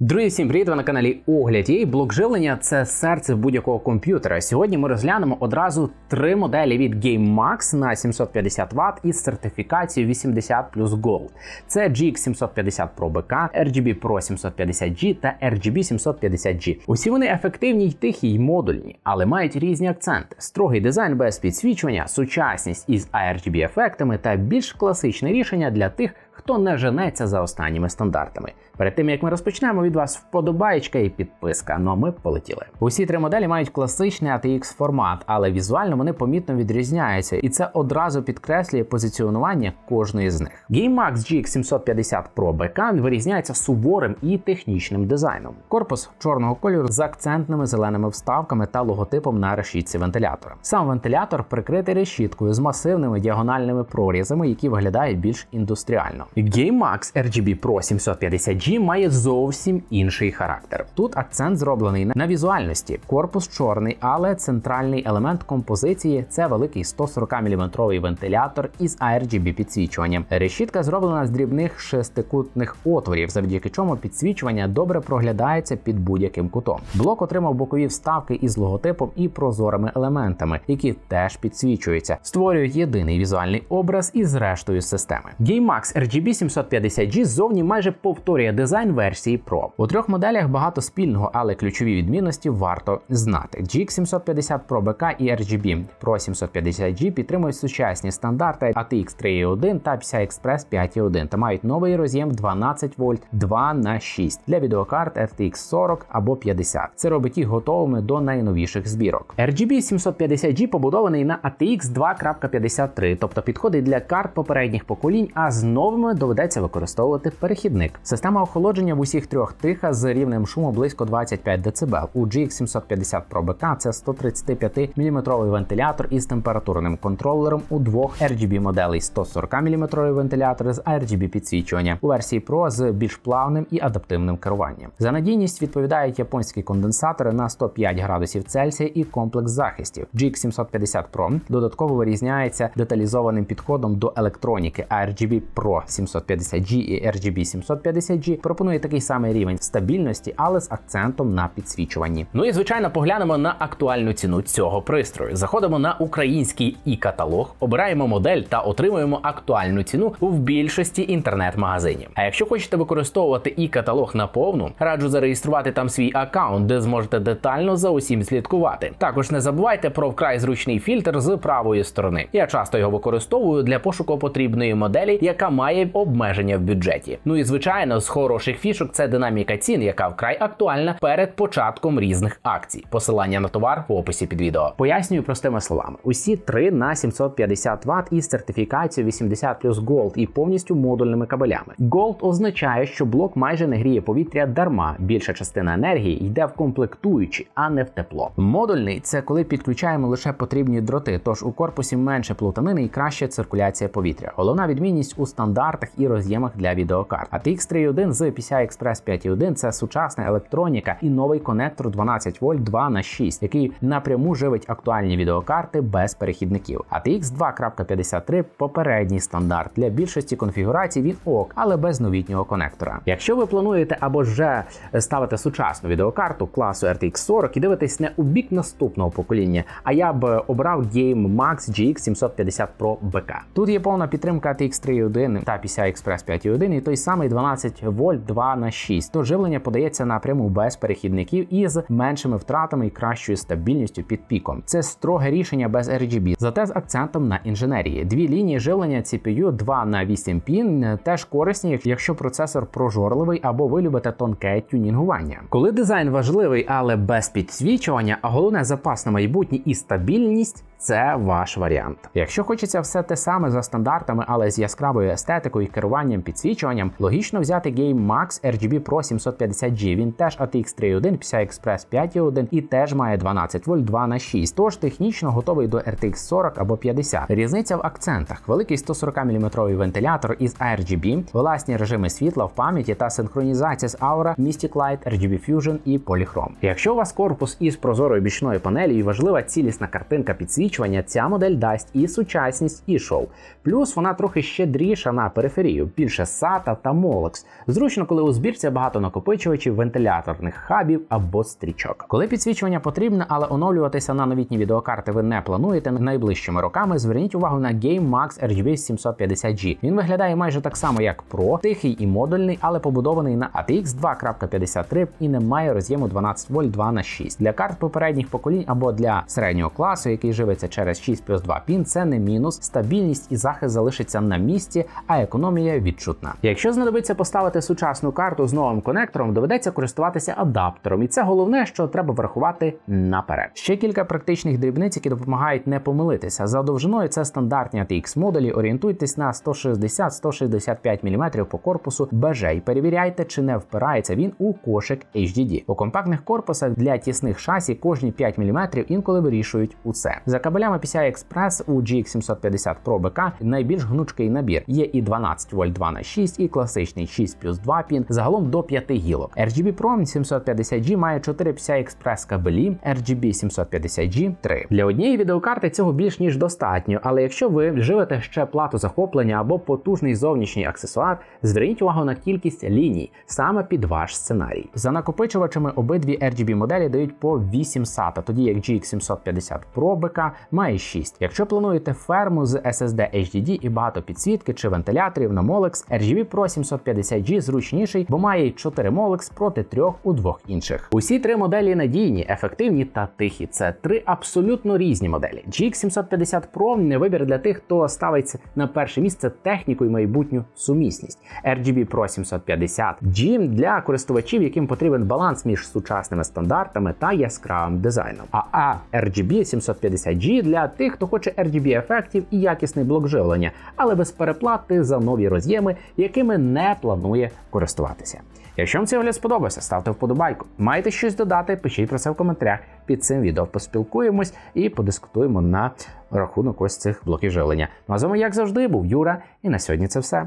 Друзі, всім привіт! Ви на каналі Огляд і блок живлення це серце будь-якого комп'ютера. Сьогодні ми розглянемо одразу три моделі від GameMax на 750 Вт із сертифікацією 80 Gold. Це GX 750 Pro BK, RGB Pro 750G та RGB 750G. Усі вони ефективні й тихі, й модульні, але мають різні акценти: строгий дизайн без підсвічування, сучасність із ARGB ефектами та більш класичне рішення для тих, хто не женеться за останніми стандартами. Перед тим як ми розпочнемо від вас вподобаєчка і підписка. Ну а ми полетіли. Усі три моделі мають класичний ATX формат, але візуально вони помітно відрізняються, і це одразу підкреслює позиціонування кожної з них. GameMax GX 750 Pro BK вирізняється суворим і технічним дизайном. Корпус чорного кольору з акцентними зеленими вставками та логотипом на решітці вентилятора. Сам вентилятор прикритий решіткою з масивними діагональними прорізами, які виглядають більш індустріально. GameMax RGB Pro 750G має зовсім інший характер. Тут акцент зроблений на візуальності. Корпус чорний, але центральний елемент композиції це великий 140 мм вентилятор із ARGB підсвічуванням. Решітка зроблена з дрібних шестикутних отворів, завдяки чому підсвічування добре проглядається під будь-яким кутом. Блок отримав бокові вставки із логотипом і прозорими елементами, які теж підсвічуються, створюють єдиний візуальний образ із рештою системи. GameMax RGB 750G ззовні майже повторює дизайн версії Pro. У трьох моделях багато спільного, але ключові відмінності варто знати. GX 750 Pro BK і RGB Pro 750G підтримують сучасні стандарти ATX 3.1 та PCI Express 5.1 та мають новий роз'єм 12 вольт 2 на 6 для відеокарт RTX 40 або 50. Це робить їх готовими до найновіших збірок. RGB 750G побудований на ATX 2.53, тобто підходить для карт попередніх поколінь, а з новими доведеться використовувати перехідник. Система охолодження в усіх трьох тиха з рівнем шуму близько 25 дБ. У GX 750 Pro BK це 135 мм вентилятор із температурним контролером у двох RGB моделей 140 мм вентилятор з RGB підсвічування у версії Pro з більш плавним і адаптивним керуванням. За надійність відповідають японські конденсатори на 105 градусів Цельсія і комплекс захистів. GX 750 Pro додатково вирізняється деталізованим підходом до електроніки. RGB Pro 750G і RGB 750G пропонує такий самий рівень стабільності, але з акцентом на підсвічуванні. Ну і звичайно, поглянемо на актуальну ціну цього пристрою. Заходимо на український і каталог, обираємо модель та отримуємо актуальну ціну в більшості інтернет-магазинів. А якщо хочете використовувати і каталог на повну, раджу зареєструвати там свій аккаунт, де зможете детально за усім слідкувати. Також не забувайте про вкрай зручний фільтр з правої сторони. Я часто його використовую для пошуку потрібної моделі, яка має обмеження в бюджеті. Ну і звичайно, з хороших фішок це динаміка цін, яка вкрай актуальна перед початком різних акцій. Посилання на товар в описі під відео. Пояснюю простими словами: усі три на 750 Вт із сертифікацією 80 Gold і повністю модульними кабелями. Gold означає, що блок майже не гріє повітря дарма. Більша частина енергії йде в комплектуючі, а не в тепло. Модульний це коли підключаємо лише потрібні дроти, тож у корпусі менше плутанини і краща циркуляція повітря. Головна відмінність у стандартах і роз'ємах для відеокарт. А TX 3.1 з PCI Express 5.1 це сучасна електроніка і новий конектор 12 вольт 2 на 6, який напряму живить актуальні відеокарти без перехідників. А TX 2.53 попередній стандарт для більшості конфігурацій він ок, але без новітнього конектора. Якщо ви плануєте або вже ставити сучасну відеокарту класу RTX 40 і дивитесь не у бік наступного покоління, а я б обрав Game Max GX 750 Pro BK. Тут є повна підтримка TX 3.1 та PCI Express 5.1 і той самий 12 вольт 2 на 6. То живлення подається напряму без перехідників і з меншими втратами і кращою стабільністю під піком. Це строге рішення без RGB, зате з акцентом на інженерії. Дві лінії живлення CPU 2 на 8 пін теж корисні, якщо процесор прожорливий або ви любите тонке тюнінгування. Коли дизайн важливий, але без підсвічування, а головне запас на майбутнє і стабільність. Це ваш варіант. Якщо хочеться все те саме за стандартами, але з яскравою естетикою, керуванням, підсвічуванням, логічно взяти Game Max RGB Pro 750G. Він теж ATX 3.1, PCI Express 5.1 і теж має 12 вольт 2 на 6. Тож технічно готовий до RTX 40 або 50. Різниця в акцентах: великий 140 мм вентилятор із RGB, власні режими світла в пам'яті та синхронізація з Aura, Mystic Light, RGB Fusion і Polychrome. Якщо у вас корпус із прозорою бічною панелью і важлива цілісна картинка підсвічення, підсвічування ця модель дасть і сучасність, і шоу. Плюс вона трохи щедріша на периферію, більше SATA та Molex. Зручно, коли у збірці багато накопичувачів, вентиляторних хабів або стрічок. Коли підсвічування потрібне, але оновлюватися на новітні відеокарти ви не плануєте найближчими роками, зверніть увагу на Game Max RGB 750G. Він виглядає майже так само, як Pro, тихий і модульний, але побудований на ATX 2.53 і не має роз'єму 12 вольт 2 на 6 Для карт попередніх поколінь або для середнього класу, який живиться через 6 плюс 2 пін, це не мінус. Стабільність і захист залишиться на місці, а економія відчутна. Якщо знадобиться поставити сучасну карту з новим конектором, доведеться користуватися адаптером, і це головне, що треба врахувати наперед. Ще кілька практичних дрібниць, які допомагають не помилитися. За довжиною це стандартні ATX модулі. Орієнтуйтесь на 160-165 мм по корпусу БЖ і перевіряйте, чи не впирається він у кошик HDD. У компактних корпусах для тісних шасі кожні 5 мм інколи вирішують усе. Кабелями PCI Express у GX750 Pro BK найбільш гнучкий набір. Є і 12 вольт 2 на 6 і класичний 6 плюс 2 пін, загалом до 5 гілок. RGB Pro 750G має 4 PCI Express кабелі, RGB 750G 3. Для однієї відеокарти цього більш ніж достатньо, але якщо ви вживете ще плату захоплення або потужний зовнішній аксесуар, зверніть увагу на кількість ліній саме під ваш сценарій. За накопичувачами обидві RGB моделі дають по 8 SATA, тоді як GX750 Pro BK має 6. Якщо плануєте ферму з SSD HDD і багато підсвітки чи вентиляторів на Molex, RGB Pro 750G зручніший, бо має 4 Molex проти 3 у двох інших. Усі три моделі надійні, ефективні та тихі. Це три абсолютно різні моделі. GX750 Pro не вибір для тих, хто ставиться на перше місце техніку і майбутню сумісність. RGB Pro 750 G для користувачів, яким потрібен баланс між сучасними стандартами та яскравим дизайном. А RGB 750G для тих, хто хоче RGB ефектів і якісний блок живлення, але без переплати за нові роз'єми, якими не планує користуватися. Якщо вам цей огляд сподобався, ставте вподобайку. Маєте щось додати, пишіть про це в коментарях під цим відео. Поспілкуємось і подискутуємо на рахунок ось цих блоків живлення. Ну а з вами, як завжди, був Юра, і на сьогодні це все.